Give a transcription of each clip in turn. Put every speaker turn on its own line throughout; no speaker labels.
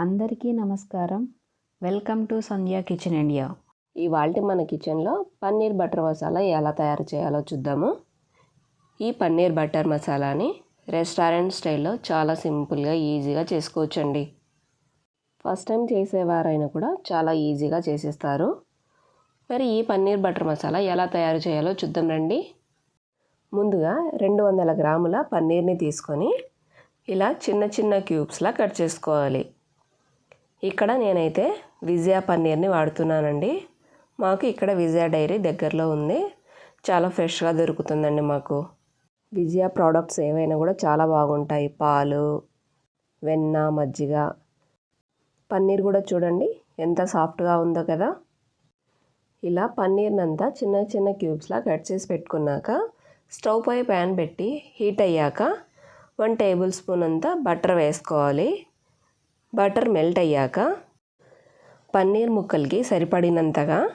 అందరికీ నమస్కారం. Welcome to Sandhya kitchen India.
ఇవాళ మన కిచెన్లో పన్నీర్ బటర్ మసాలా ఎలా తయారు చేయాలో చూద్దాము. ఈ పన్నీర్ బటర్ మసాలాని రెస్టారెంట్ స్టైల్లో చాలా సింపుల్గా ఈజీగా చేసుకోవచ్చండి. ఫస్ట్ టైం చేసేవారైనా కూడా చాలా ఈజీగా చేసేస్తారు. మరి ఈ పన్నీర్ బటర్ మసాలా ఎలా తయారు చేయాలో చూద్దాం రండి. ముందుగా రెండు వందల గ్రాముల పన్నీర్ని తీసుకొని ఇలా చిన్న చిన్న క్యూబ్స్లా కట్ చేసుకోవాలి. ఇక్కడ నేనైతే విజయ పన్నీర్ని వాడుతున్నానండి. మాకు ఇక్కడ విజయ డైరీ దగ్గరలో ఉంది. చాలా ఫ్రెష్గా దొరుకుతుందండి మాకు. విజయ ప్రోడక్ట్స్ ఏవైనా కూడా చాలా బాగుంటాయి. పాలు వెన్న మజ్జిగ. పన్నీర్ కూడా చూడండి ఎంత సాఫ్ట్గా ఉందో కదా. ఇలా పన్నీర్ని అంతా చిన్న చిన్న క్యూబ్స్లా కట్ చేసి పెట్టుకున్నాక స్టవ్ పై ప్యాన్ పెట్టి హీట్ అయ్యాక వన్ టేబుల్ స్పూన్ అంతా బటర్ వేసుకోవాలి. బటర్ మెల్ట్ అయ్యాక పన్నీర్ ముక్కలకి సరిపడినంతగా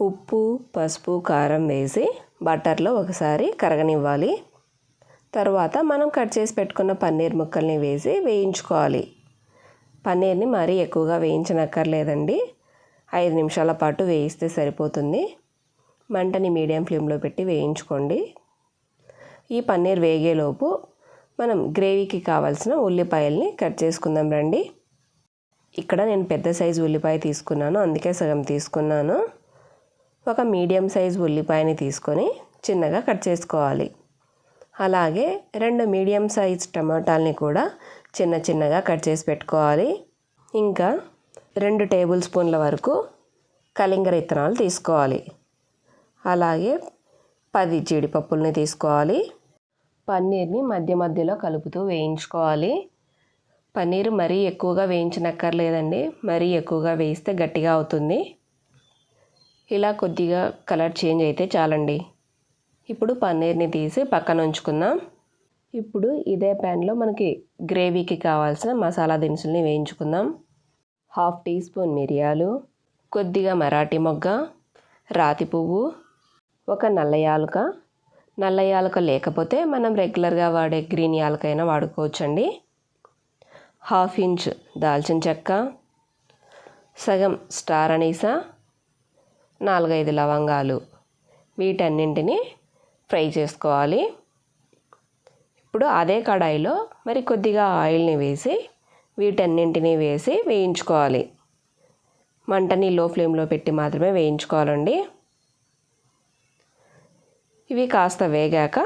ఉప్పు పసుపు కారం వేసి బటర్లో ఒకసారి కరగనివ్వాలి. తర్వాత మనం కట్ చేసి పెట్టుకున్న పన్నీర్ ముక్కల్ని వేసి వేయించుకోవాలి. పన్నీర్ని మరీ ఎక్కువగా వేయించనక్కర్లేదండి. ఐదు నిమిషాల పాటు వేయిస్తే సరిపోతుంది. మంటని మీడియం ఫ్లేమ్లో పెట్టి వేయించుకోండి. ఈ పన్నీర్ వేగేలోపు మనం గ్రేవీకి కావాల్సిన ఉల్లిపాయల్ని కట్ చేసుకుందాం రండి. ఇక్కడ నేను పెద్ద సైజు ఉల్లిపాయ తీసుకున్నాను అందుకే సగం తీసుకున్నాను. ఒక మీడియం సైజు ఉల్లిపాయని తీసుకొని చిన్నగా కట్ చేసుకోవాలి. అలాగే రెండు మీడియం సైజ్ టమాటాలని కూడా చిన్న చిన్నగా కట్ చేసి పెట్టుకోవాలి. ఇంకా రెండు టేబుల్ స్పూన్ల వరకు కలింగర ఇత్తనాలు తీసుకోవాలి. అలాగే పది జీడిపప్పుల్ని తీసుకోవాలి. పన్నీర్ని మధ్య మధ్యలో కలుపుతూ వేయించుకోవాలి. పన్నీర్ మరీ ఎక్కువగా వేయించనక్కర్లేదండి. మరీ ఎక్కువగా వేయిస్తే గట్టిగా అవుతుంది. ఇలా కొద్దిగా కలర్ చేంజ్ అయితే చాలండి. ఇప్పుడు పన్నీర్ని తీసి పక్కన ఉంచుకుందాం. ఇప్పుడు ఇదే ప్యాన్లో మనకి గ్రేవీకి కావాల్సిన మసాలా దినుసుల్ని వేయించుకుందాం. హాఫ్ టీ స్పూన్ మిరియాలు కొద్దిగా మరాఠీ మొగ్గ రాతి పువ్వు ఒక నల్ల యాలుక నల్ల యాలక లేకపోతే మనం రెగ్యులర్గా వాడే గ్రీన్ యాలకైనా వాడుకోవచ్చండి. హాఫ్ ఇంచ్ దాల్చిన చెక్క సగం స్టార్ అనీసా నాలుగైదు లవంగాలు వీటన్నింటినీ ఫ్రై చేసుకోవాలి. ఇప్పుడు అదే కడాయిలో మరి కొద్దిగా ఆయిల్ని వేసి వీటన్నింటినీ వేసి వేయించుకోవాలి. మంటని లో ఫ్లేమ్లో పెట్టి మాత్రమే వేయించుకోవాలండి. ఇవి కాస్త వేగాక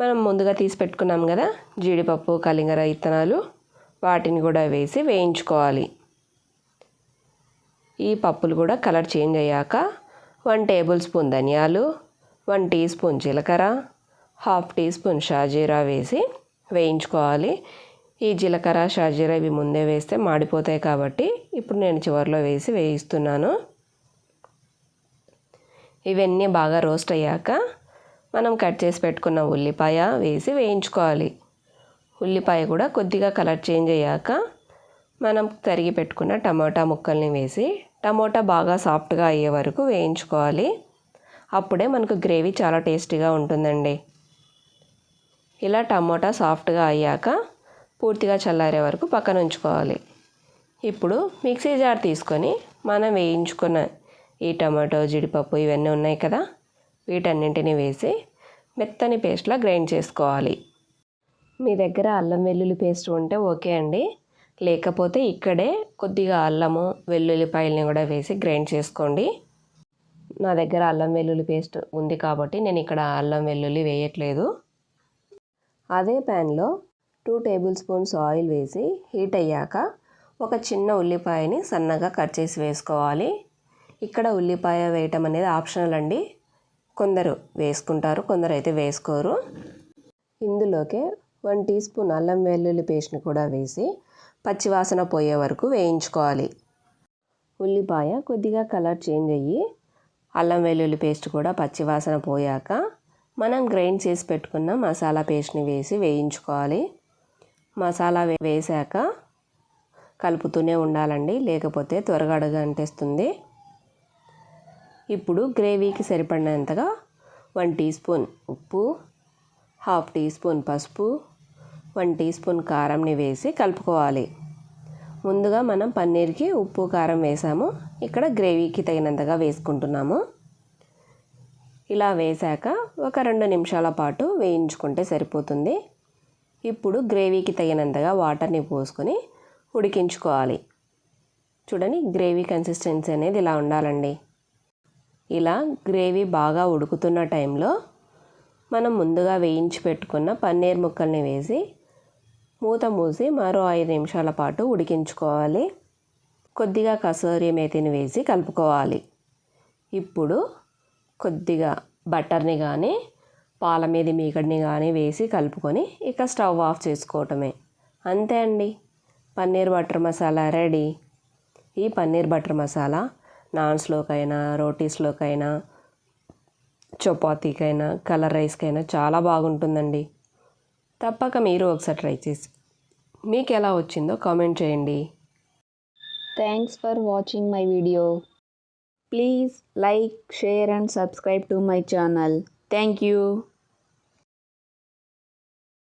మనం ముందుగా తీసి పెట్టుకున్నాం కదా జీడిపప్పు కలింగర ఇత్తనాలు వాటిని కూడా వేసి వేయించుకోవాలి. ఈ పప్పులు కూడా కలర్ చేంజ్ అయ్యాక వన్ టేబుల్ స్పూన్ ధనియాలు వన్ టీ స్పూన్ జీలకర్ర హాఫ్ టీ స్పూన్ షాజీరా వేసి వేయించుకోవాలి. ఈ జీలకర్ర షాజీరా ఇవి ముందే వేస్తే మాడిపోతాయి కాబట్టి ఇప్పుడు నేను చివరిలో వేసి వేయిస్తున్నాను. ఇవన్నీ బాగా రోస్ట్ అయ్యాక మనం కట్ చేసి పెట్టుకున్న ఉల్లిపాయ వేసి వేయించుకోవాలి. ఉల్లిపాయ కూడా కొద్దిగా కలర్ చేంజ్ అయ్యాక మనం తరిగి పెట్టుకున్న టమోటా ముక్కల్ని వేసి టమోటా బాగా సాఫ్ట్గా అయ్యే వరకు వేయించుకోవాలి. అప్పుడే మనకు గ్రేవీ చాలా టేస్టీగా ఉంటుందండి. ఇలా టమోటా సాఫ్ట్గా అయ్యాక పూర్తిగా చల్లారే వరకు పక్కన ఉంచుకోవాలి. ఇప్పుడు మిక్సీ జార్ తీసుకొని మనం వేయించుకున్న ఈ టమాటో జీడిపప్పు ఇవన్నీ ఉన్నాయి కదా? వీటన్నింటినీ వేసి మెత్తని పేస్ట్లా గ్రైండ్ చేసుకోవాలి. మీ దగ్గర అల్లం వెల్లుల్లి పేస్ట్ ఉంటే ఓకే అండి. లేకపోతే ఇక్కడే కొద్దిగా అల్లము వెల్లుల్లిపాయలని కూడా వేసి గ్రైండ్ చేసుకోండి. నా దగ్గర అల్లం వెల్లుల్లి పేస్ట్ ఉంది కాబట్టి నేను ఇక్కడ అల్లం వెల్లుల్లి వేయట్లేదు. అదే ప్యాన్లో టూ టేబుల్ స్పూన్స్ ఆయిల్ వేసి హీట్ అయ్యాక ఒక చిన్న ఉల్లిపాయని సన్నగా కట్ చేసి వేసుకోవాలి. ఇక్కడ ఉల్లిపాయ వేయటం అనేది ఆప్షనల్ అండి. కొందరు వేసుకుంటారు కొందరు అయితే వేసుకోరు. ఇందులోకే వన్ టీ స్పూన్ అల్లం వెల్లుల్లి పేస్ట్ని కూడా వేసి పచ్చివాసన పోయే వరకు వేయించుకోవాలి. ఉల్లిపాయ కొద్దిగా కలర్ చేంజ్ అయ్యి అల్లం వెల్లుల్లి పేస్ట్ కూడా పచ్చివాసన పోయాక మనం గ్రైండ్ చేసి పెట్టుకున్న మసాలా పేస్ట్ని వేసి వేయించుకోవాలి. మసాలా వేసాక కలుపుతూనే ఉండాలండి. లేకపోతే త్వరగా అడగంటేస్తుంది. ఇప్పుడు గ్రేవీకి సరిపడినంతగా వన్ టీ స్పూన్ ఉప్పు హాఫ్ టీ స్పూన్ పసుపు వన్ టీ స్పూన్ కారంని వేసి కలుపుకోవాలి. ముందుగా మనం పన్నీర్కి ఉప్పు కారం వేసాము. ఇక్కడ గ్రేవీకి తగినంతగా వేసుకుంటున్నాము. ఇలా వేశాక ఒక రెండు నిమిషాల పాటు వేయించుకుంటే సరిపోతుంది. ఇప్పుడు గ్రేవీకి తగినంతగా వాటర్ని పోసుకొని ఉడికించుకోవాలి. చూడండి గ్రేవీ కన్సిస్టెన్సీ అనేది ఇలా ఉండాలండి. ఇలా గ్రేవీ బాగా ఉడుకుతున్న టైంలో మనం ముందుగా వేయించి పెట్టుకున్న పన్నీర్ ముక్కల్ని వేసి మూత మూసి మరో ఐదు నిమిషాల పాటు ఉడికించుకోవాలి. కొద్దిగా కసూరి మేతిని వేసి కలుపుకోవాలి. ఇప్పుడు కొద్దిగా బటర్ని కానీ పాల మీద మీగడిని కానీ వేసి కలుపుకొని ఇక స్టవ్ ఆఫ్ చేసుకోవటమే. అంతే అండి. Paneer butter masala ready. ఈ పన్నీర్ బటర్ మసాలా నాన్స్లోకైనా రోటీస్లోకైనా చపాతీకైనా కలర్ రైస్కైనా చాలా బాగుంటుందండి. తప్పక మీరు ఒకసారి ట్రై చేసి మీకు ఎలా వచ్చిందో కామెంట్ చేయండి.
Thanks for watching my video please like share and subscribe to my channel thank you